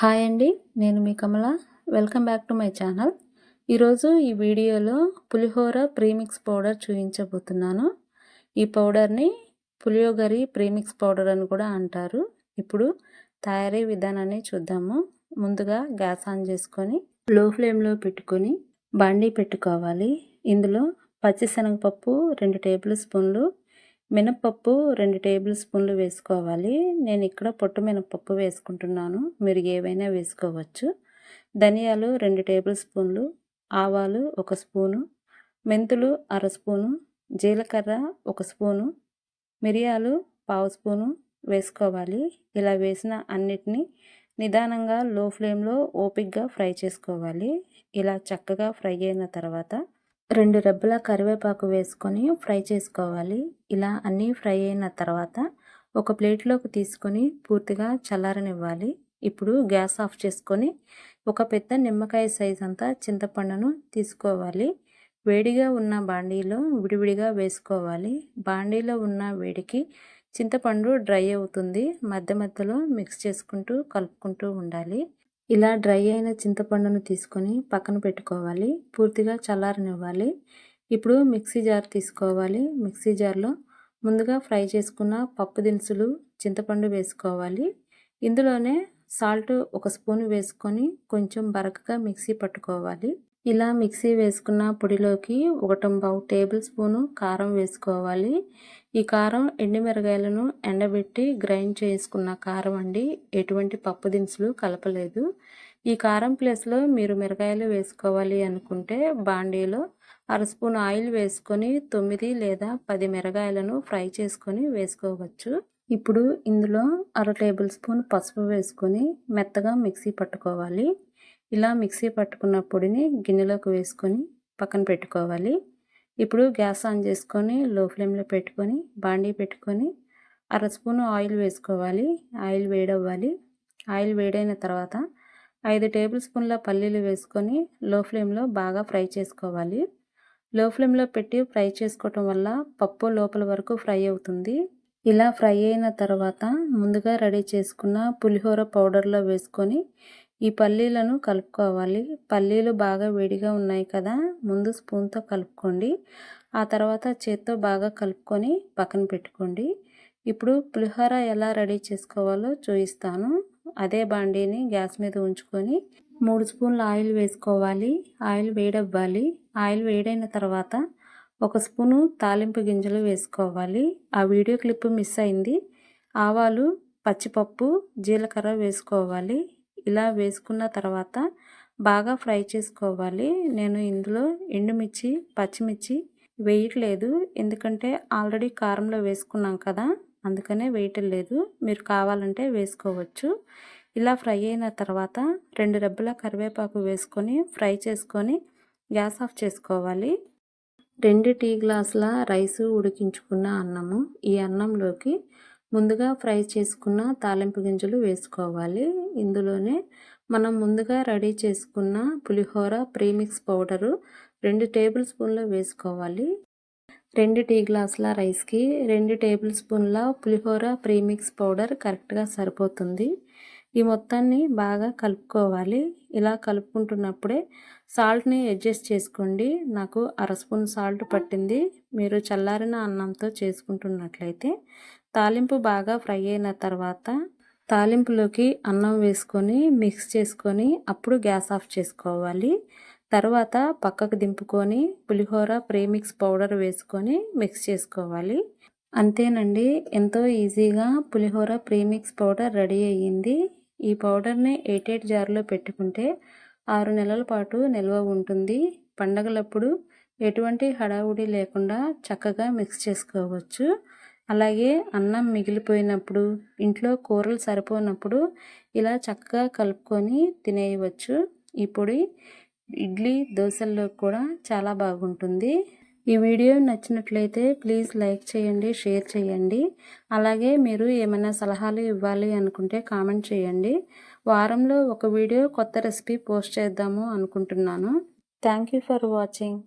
Hi అండి నేను మీ Kamala. Welcome back to my channel. ఈరోజు ఈ వీడియోలో పులిహోర ప్రీమిక్స్ పౌడర్ చూపించబోతున్నాను. ఈ పౌడర్ని పులియోగరి ప్రీమిక్స్ పౌడర్ అని కూడా అంటారు. ఇప్పుడు తయారీ విధానాన్ని చూద్దాము. ముందుగా గ్యాస్ ఆన్ చేసుకొని లో ఫ్లేమ్లో పెట్టుకొని బండి పెట్టుకోవాలి. ఇందులో పచ్చిశనగపప్పు రెండు టేబుల్ స్పూన్లు మినప్పప్పు రెండు టేబుల్ స్పూన్లు వేసుకోవాలి. నేను ఇక్కడ పొట్టు మినప్పప్పు వేసుకుంటున్నాను. మీరు ఏవైనా వేసుకోవచ్చు. ధనియాలు రెండు టేబుల్ స్పూన్లు ఆవాలు ఒక స్పూను మెంతులు అర స్పూను జీలకర్ర ఒక స్పూను మిరియాలు పావు స్పూను వేసుకోవాలి. ఇలా వేసిన అన్నిటినీ నిదానంగా లో ఫ్లేమ్లో ఓపిక్గా ఫ్రై చేసుకోవాలి. ఇలా చక్కగా ఫ్రై అయిన తర్వాత రెండు రెబ్బల కరివేపాకు వేసుకొని ఫ్రై చేసుకోవాలి. ఇలా అన్నీ ఫ్రై అయిన తర్వాత ఒక ప్లేట్లోకి తీసుకొని పూర్తిగా చల్లారనివ్వాలి. ఇప్పుడు గ్యాస్ ఆఫ్ చేసుకొని ఒక పెద్ద నిమ్మకాయ సైజ్ అంతా చింతపండును తీసుకోవాలి. వేడిగా ఉన్న బాండీలో విడివిడిగా వేసుకోవాలి. బాండీలో ఉన్న వేడికి చింతపండు డ్రై అవుతుంది. మధ్య మధ్యలో మిక్స్ చేసుకుంటూ కలుపుకుంటూ ఉండాలి. ఇలా డ్రై అయిన చింతపండును తీసుకొని పక్కన పెట్టుకోవాలి. పూర్తిగా చల్లారనివ్వాలి. ఇప్పుడు మిక్సీ జార్ తీసుకోవాలి. మిక్సీ జార్లో ముందుగా ఫ్రై చేసుకున్న పప్పు దినుసులు చింతపండు వేసుకోవాలి. ఇందులోనే సాల్ట్ ఒక స్పూన్ వేసుకొని కొంచెం బరకగా మిక్సీ పట్టుకోవాలి. ఇలా మిక్సీ వేసుకున్న పొడిలోకి ఒకటంబావు టేబుల్ స్పూను కారం వేసుకోవాలి. ఈ కారం ఎండుమిరగాయలను ఎండబెట్టి గ్రైండ్ చేసుకున్న కారం అండి. ఎటువంటి పప్పు దినుసులు కలపలేదు. ఈ కారం ప్లేస్లో మీరు మిరగాయలు వేసుకోవాలి అనుకుంటే బాండీలో అర స్పూన్ ఆయిల్ వేసుకొని తొమ్మిది లేదా పది మిరగాయలను ఫ్రై చేసుకొని వేసుకోవచ్చు. ఇప్పుడు ఇందులో అర టేబుల్ స్పూన్ పసుపు వేసుకొని మెత్తగా మిక్సీ పట్టుకోవాలి. ఇలా మిక్సీ పట్టుకున్న పొడిని గిన్నెలోకి వేసుకొని పక్కన పెట్టుకోవాలి. ఇప్పుడు గ్యాస్ ఆన్ చేసుకొని లో ఫ్లేమ్లో పెట్టుకొని బాండీ పెట్టుకొని అర స్పూను ఆయిల్ వేసుకోవాలి. ఆయిల్ వేడవ్వాలి. ఆయిల్ వేడైన తర్వాత ఐదు టేబుల్ స్పూన్ల పల్లీలు వేసుకొని లో ఫ్లేమ్లో బాగా ఫ్రై చేసుకోవాలి. లో ఫ్లేమ్లో పెట్టి ఫ్రై చేసుకోవటం వల్ల పప్పు లోపల వరకు ఫ్రై అవుతుంది. ఇలా ఫ్రై అయిన తర్వాత ముందుగా రెడీ చేసుకున్న పులిహోర పౌడర్లో వేసుకొని ఈ పల్లీలను కలుపుకోవాలి. పల్లీలు బాగా వేడిగా ఉన్నాయి కదా ముందు స్పూన్తో కలుపుకోండి. ఆ తర్వాత చేత్తో బాగా కలుపుకొని పక్కన పెట్టుకోండి. ఇప్పుడు పులిహోర ఎలా రెడీ చేసుకోవాలో చూపిస్తాను. అదే బాండీని గ్యాస్ మీద ఉంచుకొని మూడు స్పూన్ల ఆయిల్ వేసుకోవాలి. ఆయిల్ వేడవ్వాలి. ఆయిల్ వేడైన తర్వాత ఒక స్పూను తాలింపు గింజలు వేసుకోవాలి. ఆ వీడియో క్లిప్ మిస్ అయింది. ఆవాలు పచ్చిపప్పు జీలకర్ర వేసుకోవాలి. ఇలా వేసుకున్న తర్వాత బాగా ఫ్రై చేసుకోవాలి. నేను ఇందులో ఎండుమిర్చి పచ్చిమిర్చి వేయట్లేదు. ఎందుకంటే ఆల్రెడీ కారంలో వేసుకున్నాం కదా అందుకనే వేయటం లేదు మీరు కావాలంటే వేసుకోవచ్చు. ఇలా ఫ్రై అయిన తర్వాత రెండు రెబ్బల కరివేపాకు వేసుకొని ఫ్రై చేసుకొని గ్యాస్ ఆఫ్ చేసుకోవాలి. రెండు టీ గ్లాసుల రైసు ఉడికించుకున్న అన్నము ఈ అన్నంలోకి ముందుగా ఫ్రై చేసుకున్న తాలింపు గింజలు వేసుకోవాలి. ఇందులోనే మనం ముందుగా రెడీ చేసుకున్న పులిహోర ప్రీమిక్స్ పౌడరు రెండు టేబుల్ స్పూన్లు వేసుకోవాలి. రెండు టీ గ్లాసుల రైస్కి రెండు టేబుల్ స్పూన్ల పులిహోర ప్రీమిక్స్ పౌడర్ కరెక్ట్గా సరిపోతుంది. ఈ మొత్తాన్ని బాగా కలుపుకోవాలి. ఇలా కలుపుకుంటున్నప్పుడే సాల్ట్ని అడ్జస్ట్ చేసుకోండి. నాకు అర స్పూన్ సాల్ట్ పట్టింది. మీరు చల్లారిన అన్నంతో చేసుకుంటున్నట్లయితే తాలింపు బాగా ఫ్రై అయిన తర్వాత తాలింపులోకి అన్నం వేసుకొని మిక్స్ చేసుకొని అప్పుడు గ్యాస్ ఆఫ్ చేసుకోవాలి. తర్వాత పక్కకు దింపుకొని పులిహోర ప్రేమిక్స్ పౌడర్ వేసుకొని మిక్స్ చేసుకోవాలి. అంతేనండి ఎంతో ఈజీగా పులిహోర ప్రీమిక్స్ పౌడర్ రెడీ అయ్యింది. ఈ పౌడర్ని ఎయిట్ ఎయిట్ జార్లో పెట్టుకుంటే ఆరు నెలల పాటు నిల్వ ఉంటుంది. పండగలప్పుడు ఎటువంటి హడావుడి లేకుండా చక్కగా మిక్స్ చేసుకోవచ్చు. అలాగే అన్నం మిగిలిపోయినప్పుడు ఇంట్లో కూరలు సరిపోనప్పుడు ఇలా చక్కగా కలుపుకొని తినేయవచ్చు. ఈ పొడి ఇడ్లీ దోశల్లో కూడా చాలా బాగుంటుంది. ఈ వీడియో నచ్చినట్లయితే ప్లీజ్ లైక్ చేయండి షేర్ చేయండి. అలాగే మీరు ఏమైనా సలహాలు ఇవ్వాలి అనుకుంటే కామెంట్ చేయండి. వారంలో ఒక వీడియో కొత్త రెసిపీ పోస్ట్ చేద్దాము అనుకుంటున్నాను. Thank you for watching.